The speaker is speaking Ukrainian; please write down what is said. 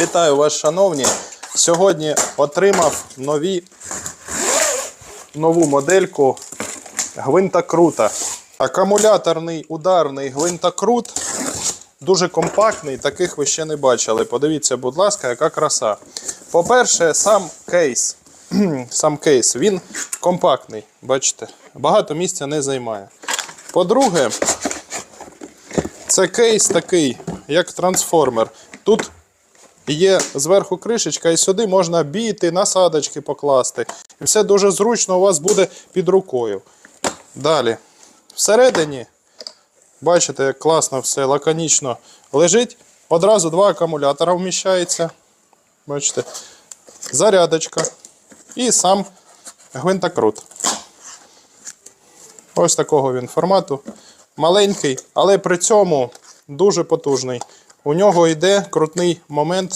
Вітаю вас, шановні. Сьогодні отримав нові, нову модельку гвинтокрута. Акумуляторний ударний гвинтокрут. Дуже компактний, таких ви ще не бачили. Подивіться, будь ласка, яка краса. По-перше, сам кейс. сам кейс, він компактний, бачите, багато місця не займає. По-друге, це кейс такий, як трансформер. Тут є зверху кришечка, і сюди можна біти, насадочки покласти. І все дуже зручно у вас буде під рукою. Далі. Всередині, бачите, як класно все лаконічно лежить. Одразу два акумулятора вміщається. Бачите, зарядочка і сам гвинтокрут. Ось такого він формату. Маленький, але при цьому дуже потужний. У нього йде крутний момент